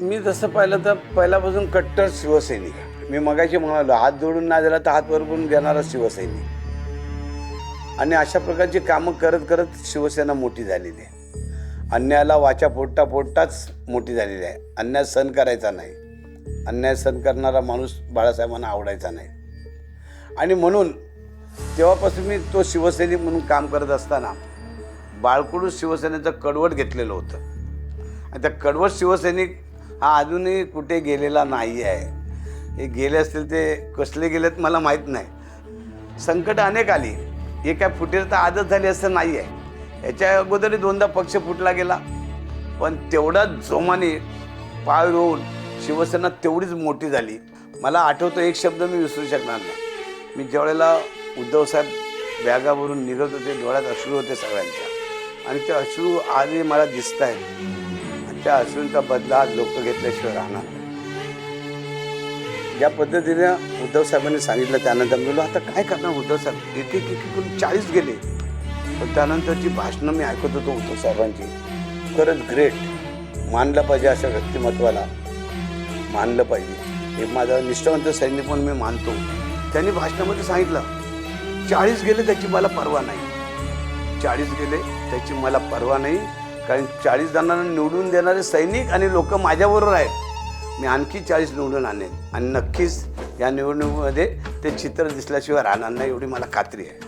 मी जसं पाहिलं तर पहिल्यापासून कट्टर शिवसैनिक. मी मगाशी म्हणालो हात जोडून नाही झाला तर हात वर करून घेणारा शिवसैनिक. आणि अशा प्रकारची कामं करत करत शिवसेना मोठी झालेली आहे. अन्यायाला वाचा फोडता फोडताच मोठी झालेली आहे. अन्याय सहन करायचा नाही. अन्याय सहन करणारा माणूस बाळासाहेबांना आवडायचा नाही. आणि म्हणून तेव्हापासून मी तो शिवसैनिक म्हणून काम करत असताना बाळकडून शिवसेनेचं कडवट घेतलेलं होतं. आणि त्या कडवट शिवसैनिक हा अजूनही कुठे गेलेला नाही आहे. हे गेले असतील ते कसले गेलेत मला माहीत नाही. संकट अनेक आली. हे काय फुटेल तर आजच झाली असं नाही आहे. याच्या अगोदरही दोनदा पक्ष फुटला गेला. पण तेवढाच जोमाने पाय रोवून शिवसेना तेवढीच मोठी झाली. मला आठवतो एक शब्द मी विसरू शकणार नाही. मी ज्यावेळेला उद्धवसाहेब बॅगावरून निघत होते डोळ्यात अश्रू होते सगळ्यांच्या. आणि ते अश्रू आजही मला दिसत आहेत त्या अश्रूंचा बदला आज लोक घेतल्याशिवाय राहणार ज्या पद्धतीने उद्धव साहेबांनी सांगितलं त्यानंतर मी आता काय करणार उद्धव साहेब? एक एक एक करून चाळीस गेले. पण त्यानंतरची भाषणं मी ऐकत होतो उद्धव साहेबांची. खरंच ग्रेट मानलं पाहिजे अशा व्यक्तिमत्वाला. मानलं पाहिजे. एक माझा निष्ठावंत सैनिक पण मी मानतो. त्यांनी भाषणामध्ये सांगितलं चाळीस गेले त्याची मला पर्वा नाही. चाळीस गेले त्याची मला पर्वा नाही. कारण चाळीस जणांना निवडून देणारे सैनिक आणि लोक माझ्याबरोबर आहेत. मी आणखी चाळीस निवडून आणेन. आणि नक्कीच या निवडणुकीमध्ये ते चित्र दिसल्याशिवाय राहणार नाही एवढी मला खात्री आहे.